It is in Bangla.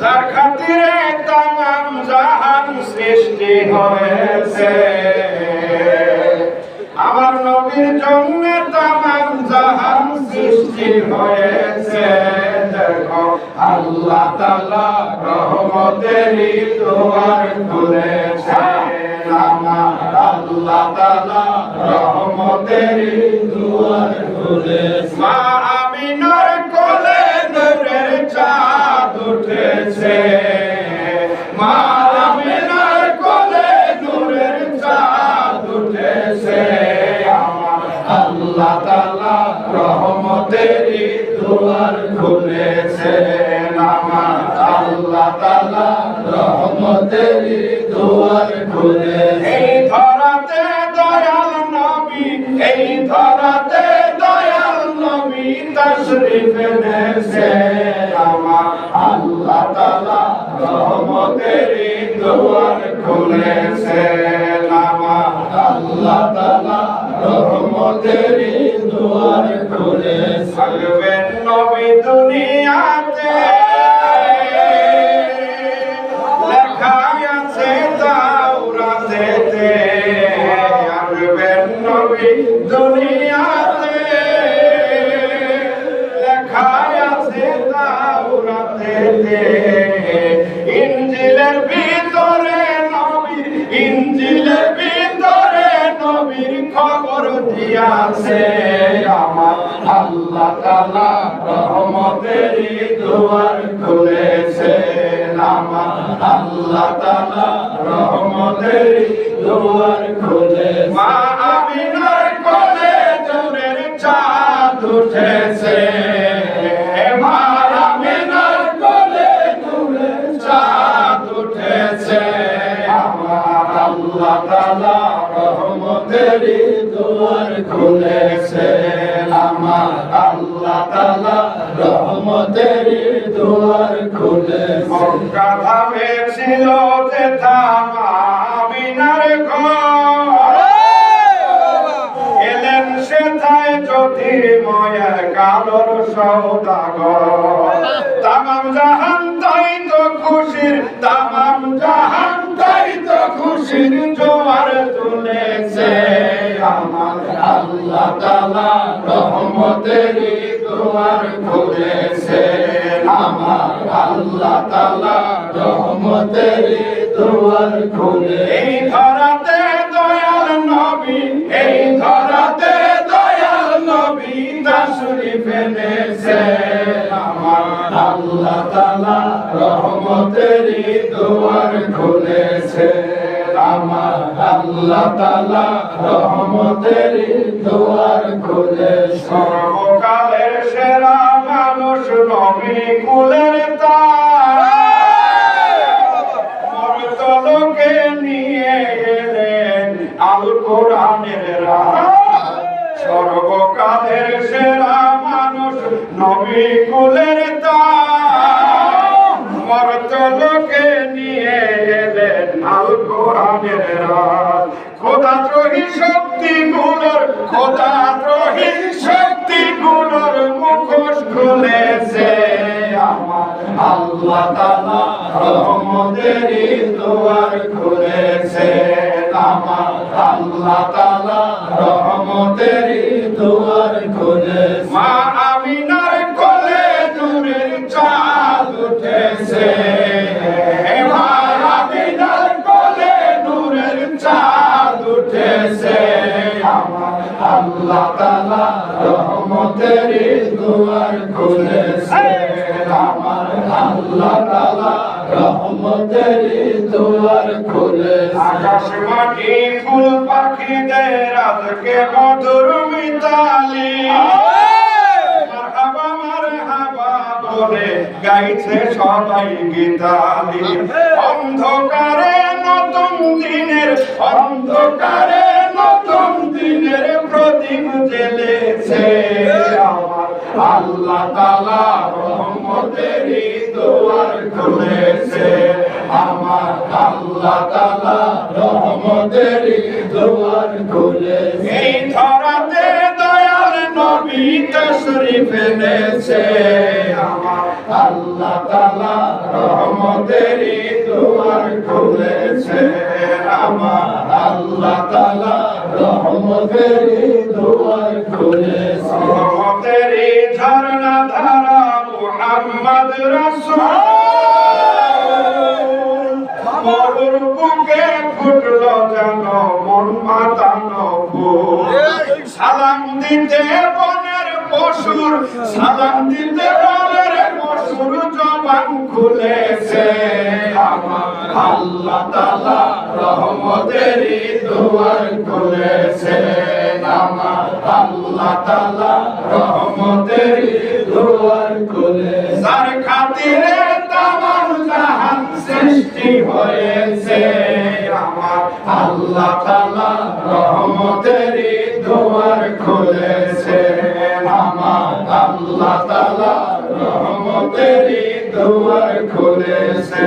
যার খাতিরে তামাম জাহান সৃষ্টি হয়েছে। আমার নবীর জন্য তামাম জাহান সৃষ্টি হয়েছে। দেখো, আল্লাহ তাআলা রহমতেরই দুয়ার খুলেছে। আমার আল্লাহ তাআলা রহমতেরই দুয়ার খুলেছে। আল্লাহ তাআলা রহমতেরই দুয়ার খুলেছে। এই ধরাতে দয়াল নবী এই ধরাতে দয়াল নবী তশরিফ এনেছে। আমার আল্লাহ তাআলা রহমতেরই দুয়ার খুলেছে। আমার আল্লাহ তাআলা রহমতেরই দুয়ার খুলেছে। সালবেন নবী দুনিয়াতে দিয়াছে আমার আল্লাহ তালা রহমতের দুয়ার খুলেছে আমার আল্লাহ তালা রহমতের দুয়ার খুলে মা আমিনার আল্লাহ তালা রহমতের দুয়ার খুলেছে। আমার আল্লাহ তালা রহমতের দুয়ার খুলে মক্কা ধামে যে থামা মিনার ঘর। কালোর সৌদাগর। তামাম জাহান তাই তো খুশির, তামাম জাহান তাই তো খুশির জোয়ার তুলেছে। আমার আল্লাহ তাআলা রহমতেরই দুয়ার খুলেছে। আমার আল্লাহ তাআলা রহমতেরই দুয়ার খুলে রহমতেরই দুয়ার খুলেছে। আমার আল্লাহ তাআলা রহমতেরই দুয়ার খুলেছে। সর্বকালের সেরা মানুষ নবী কুলের তার। মরতলোকে নিয়ে গেলেন আল কোরআনের সর্বকালের সেরা মানুষ নবী কুলের কোরআনের রাহ খোদাদ্রোহী শক্তিগুলোর খোদাদ্রোহী শক্তিগুলোর মুখোশ খুলেছে আল্লাহ তাআলা। রহমতেরই দুয়ার খুলেছে আমার আল্লাহ তাআলা। রহমতেরই দুয়ার খুলেছে। মা আমিনার কোলে দূরের উঠেছে। আল্লাহ তাআলা রহমতেরই দুয়ার খুলেছে। আমার আল্লাহ তাআলা রহমতেরই দুয়ার খুলেছে। আকাশ মাটি, ফুল পাখিদের আজকে মধুর মিতালি। গাইছে সবাই গীতালি। অন্ধকারে নতুন দিনের, অন্ধকারে আল্লাহ তাআলা রহমতেরই দুয়ার খুলেছে। আমার আল্লাহ তাআলা রহমতেরই দুয়ার খুলেছে। এই ধরাতে দয়াল নবী তশরিফ এনেছে। আমার আল্লাহ তাআলা রহমতেরই দুয়ার খুলেছে। আমার আল্লাহ তাআলা রহমতেরই দুয়ার খুলেছে। রহমতেরই ঝরনা ধারা মুহাম্মদ রাসূল। মরুর বুকে ফুটলো যেন মন মাতানো সালাম দিতে বনের পশুর, সালাম দিতে বনের পশুর জবান খুলেছে। আমার আল্লাহ তাআলা রহমতেরই দুয়ার খুলেছে আমার আল্লাহ তাআলা। রহমতেরই দুয়ার খুলেছে। যার খাতিরে তামাম জাহান সৃষ্টি হয়েছে। আমার আল্লাহ তাআলা রহমতেরই দুয়ার খুলেছে। আমার আল্লাহ তাআলা রহমতেরই দুয়ার খুলেছে।